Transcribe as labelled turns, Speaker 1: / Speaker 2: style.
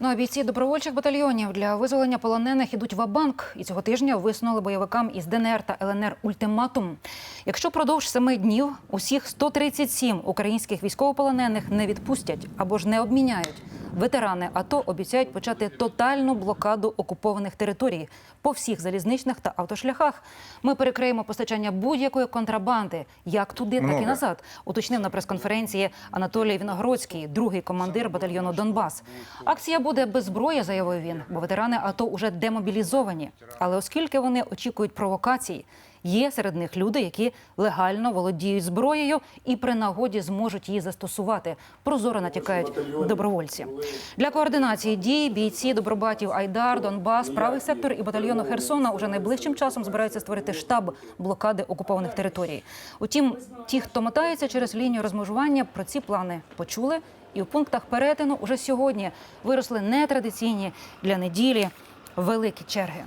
Speaker 1: Ну а бійці добровольчих батальйонів для визволення полонених ідуть в Абанк, і цього тижня висунули бойовикам із ДНР та ЛНР ультиматум. Якщо продовж семи днів усіх 137 українських військовополонених не відпустять або ж не обміняють, ветерани АТО обіцяють почати тотальну блокаду окупованих територій по всіх залізничних та автошляхах. Ми перекриємо постачання будь-якої контрабанди, як туди, так і назад, уточнив на прес-конференції Анатолій Віногродський, другий командир батальйону Донбас. Акція буде без зброї, заявив він, бо ветерани АТО уже демобілізовані. Але оскільки вони очікують провокацій, є серед них люди, які легально володіють зброєю і при нагоді зможуть її застосувати. Прозоро натякають добровольці. Для координації дій бійці добробатів Айдар, Донбас, правий сектор і батальйону Херсона уже найближчим часом збираються створити штаб блокади окупованих територій. Утім, ті, хто мотається через лінію розмежування, про ці плани почули. І у пунктах перетину уже сьогодні виросли нетрадиційні для неділі великі черги.